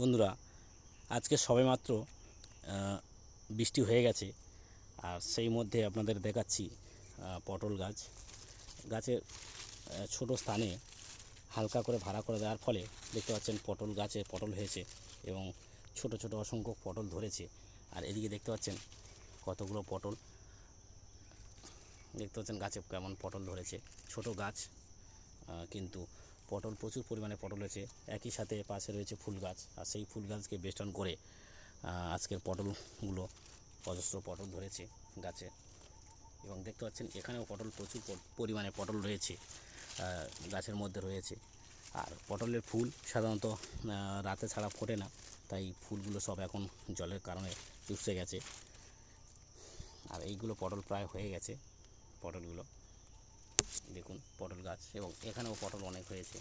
বন্ধুরা, আজকে সবেমাত্র বৃষ্টি হয়ে গেছে। আর সেই মধ্যে আপনাদের দেখাচ্ছি পটল গাছ। গাছের ছোট স্থানে হালকা করে ভাড়া করে দেওয়ার ফলে দেখতে পাচ্ছেন পটল গাছে পটল হয়েছে এবং ছোট ছোট অসংখ্য পটল ধরেছে। আর এদিকে দেখতে পাচ্ছেন কতগুলো পটল। দেখতে পাচ্ছেন গাছে কেমন পটল ধরেছে। ছোট গাছ কিন্তু পটল, প্রচুর পরিমাণে পটল হয়েছে। একই সাথে পাশে রয়েছে ফুল গাছ। আর সেই ফুল গাছকে বেষ্টন করে আজকের পটলগুলো, অজস্র পটল ধরেছে গাছে। এবং দেখতে পাচ্ছেন, এখানেও পটল, প্রচুর পরিমাণে পটল রয়েছে গাছের মধ্যে রয়েছে। আর পটলের ফুল সাধারণত রাতে ছাড়া ফোটে না, তাই ফুলগুলো সব এখন জলের কারণে চুপসে গেছে। আর এইগুলো পটল প্রায় হয়ে গেছে, পটলগুলো। দেখুন পটল গাছ এবং এখানেও পটল অনেক হয়েছে।